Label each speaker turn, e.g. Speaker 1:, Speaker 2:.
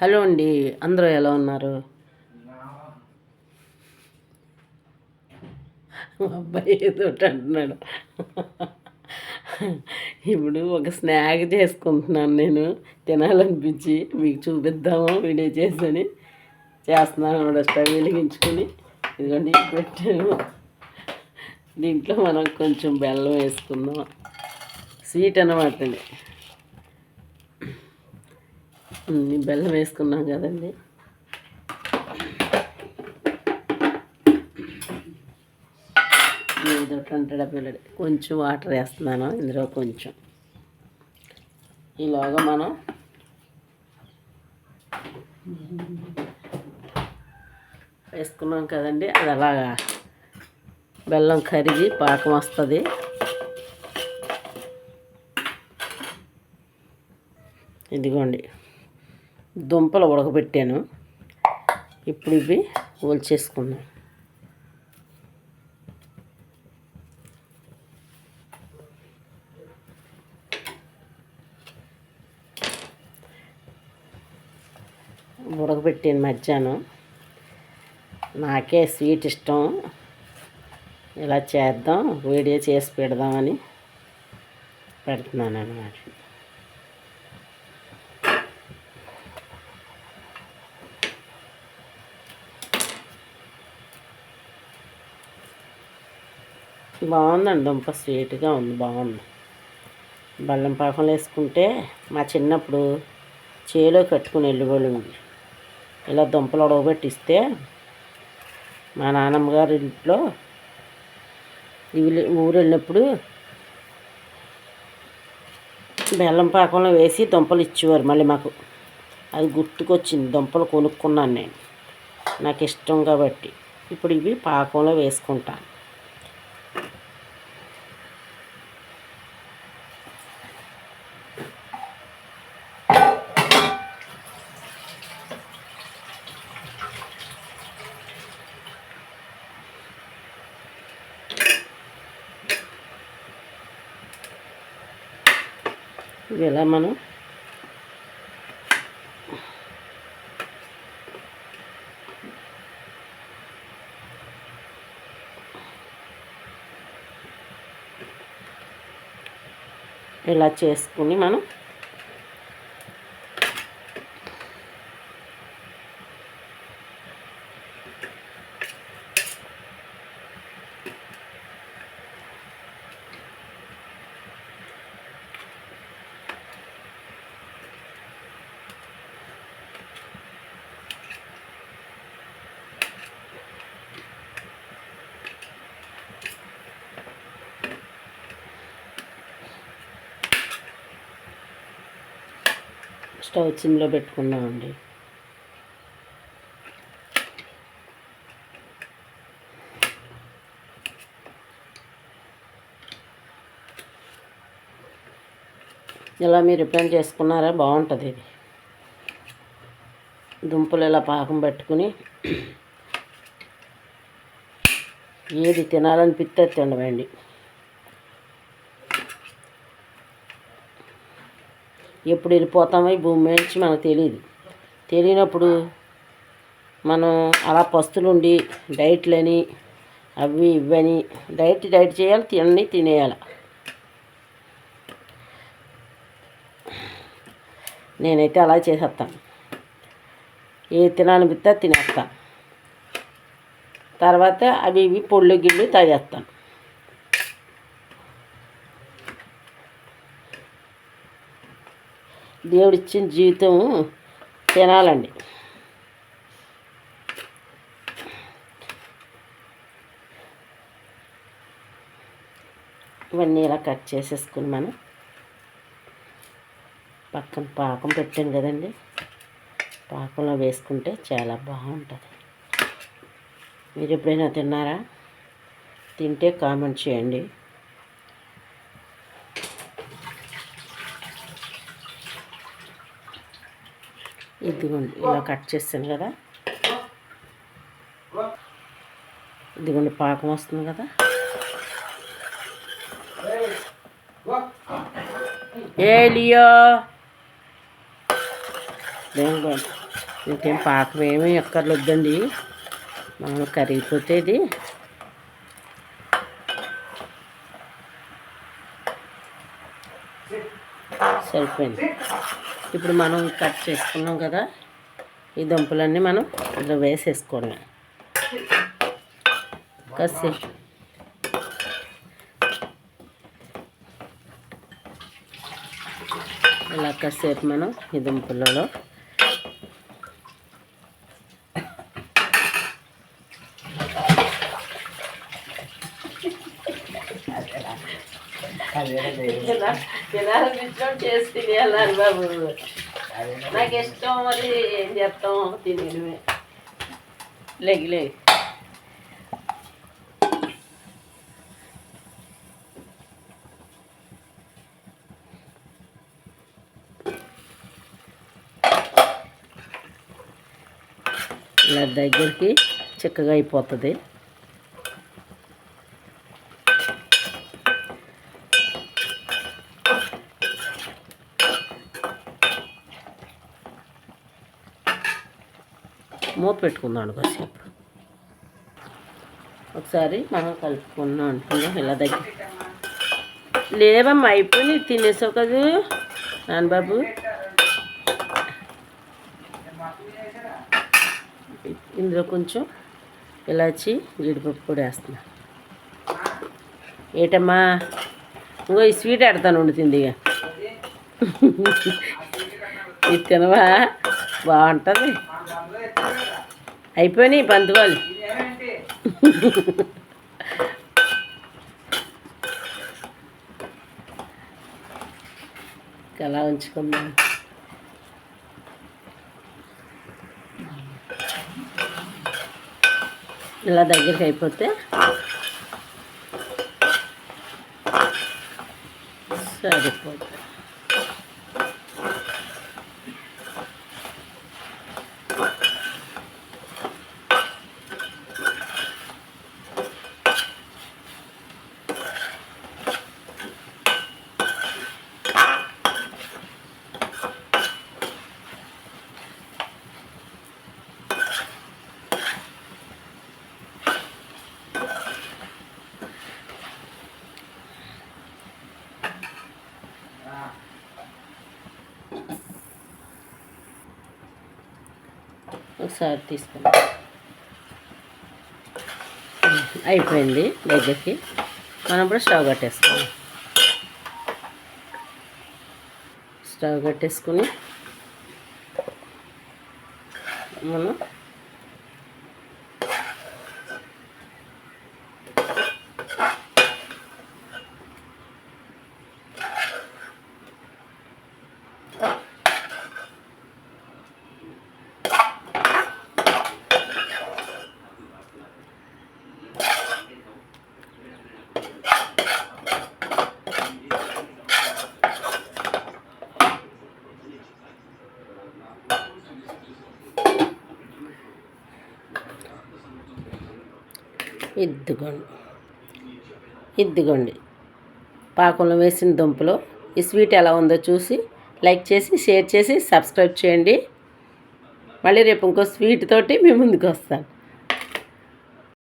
Speaker 1: Hello అండి అందరూ ఎలా ఉన్నారు? మా అబ్బాయి ఏదో అంటున్నాడు. ఇప్పుడు ఒక స్నాక్ చేసుకుంటున్నాను నేను తినాలనిపించి మీకు చూపిద్దాము వీడియో చేసుకొని చేస్తున్నాను కూడా స్టవ్ వెలిగించుకొని. ఇదిగోండి పెట్టాను. దీంట్లో మనం కొంచెం బెల్లం వేసుకుందాం. స్వీట్ అనమాట అండి బెల్లం వేసుకున్నాం కదండి. ఏదో అంటాడా పిల్లడు. కొంచెం వాటర్ వేస్తున్నాను ఇందులో కొంచెం. ఈలోగా మనం వేసుకున్నాం కదండి అది అలాగా బెల్లం కరిగి పాకం వస్తుంది. ఇదిగోండి. దుంపలు ఉడకబెట్టాను. ఇప్పుడు ఇవి ఒలిచేసుకుందాం. ఉడకబెట్టాను మధ్యాహ్నం. నాకే స్వీట్ ఇష్టం. ఇలా చేద్దాం వీడియో చేసి పెడదామని పెడుతున్నాను అన్నమాట బాగుందండి దుంప స్వీట్గా ఉంది బాగుంది. బెల్లం పాకంలో వేసుకుంటే మా చిన్నప్పుడు చేలో కట్టుకుని వెళ్ళిపోయింది ఇలా దుంపలు ఉడకబెట్టిస్తే మా నాన్నమ్మ గారి ఇంట్లో ఇవి ఊరు వెళ్ళినప్పుడు బెల్లం పాకంలో వేసి దుంపలు ఇచ్చేవారు మళ్ళీ మాకు. అది గుర్తుకొచ్చింది దుంపలు కొనుక్కున్నాను నేను. నాకు ఇష్టం కాబట్టి. ఇప్పుడు ఇవి పాకంలో వేసుకుంటాను. ఇది ఎలా మనం? ఇలా చేసుకుని మనం స్టవ్ సిమ్లో పెట్టుకున్నామండి. ఇలా మీరు ఎప్పుడైనా చేసుకున్నారా? బాగుంటుంది ఇది. దుంపలు ఇలా పాకం పెట్టుకుని ఏది తినాలనిపిస్తే తినవండి. ఎప్పుడు వెళ్ళిపోతామో ఈ భూమి నుంచి మనకు తెలియదు తెలియనప్పుడు మనం అలా పస్తులుండి డైట్లని అవి ఇవని డైట్ డైట్ చేయాలి తినని తినేయాలి. నేనైతే అలా చేసేస్తాను. ఏ తినాలనిపిస్తే తినేస్తాను. తర్వాత అవి ఇవి పొళ్ళు గిళ్ళు తాగేస్తాను దేవుడిచ్చిన జీవితం తినాలండి. ఇవన్నీ ఇలా కట్ చేసేసుకుని మనం పక్కన పాకం పెట్టాం కదండి. పాకంలో వేసుకుంటే చాలా బాగుంటుంది. మీరు ఎప్పుడైనా తిన్నారా? తింటే కామెంట్ చేయండి. ఇదిగోండి ఇలా కట్ చేస్తాను కదా. ఇదిగోండి పాకం వస్తుంది కదా. ఏ లియో? ఇంకేం పాకం ఏమీ ఎక్కర్లొద్దండి మనం కరిగిపోతే ఇది. సరిపోయింది. ఇప్పుడు మనం కట్ చేసుకున్నాం కదా ఈ దుంపలన్నీ మనం ఇందులో వేసేసుకోండి. కాసేపు ఇలా కాసేపు మనం ఈ దుంపలలో తినాలనిపించడం చేసి తినేయాలి బాబు. నాకు ఇష్టం మరి ఏం చేస్తాం తినేయడమే. లేగి లేగి. ఇలా దగ్గరికి చిక్కగా అయిపోతుంది. పెట్టుకుందాం కాసేపు. ఒకసారి మనం కలుపుకున్నాం అంటున్నాం ఇలా దగ్గర లేదమ్మా అయిపోయి తినేసావు కదా నాన్నబాబు. ఇందులో కొంచెం ఇలాచి జీడిపప్పు కూడా వేస్తున్నా. ఏటమ్మా? ఇంకో ఈ స్వీట్ ఆడతాను వండుతుంది ఇక ఇది తినవా? బాగుంటుంది. అయిపోయినాయి పంతువాళ్ళు అలా ఉంచుకుందాం. ఇలా దగ్గరికి అయిపోతే. సరిపోతుంది. ఒకసారి తీసుకుందాం. అయిపోయింది దగ్గరికి మనం ఇప్పుడు స్టవ్ కట్టేసుకోవాలి స్టవ్ కట్టేసుకుని మనం ఇద్దుకోండి. ఇద్దుకోండి. పాకంలో వేసిన దుంపలు ఈ స్వీట్ ఎలా ఉందో చూసి లైక్ చేసి షేర్ చేసి సబ్స్క్రైబ్ చేయండి. మళ్ళీ రేపు ఇంకో స్వీట్ తోటి మీ ముందుకు వస్తాను.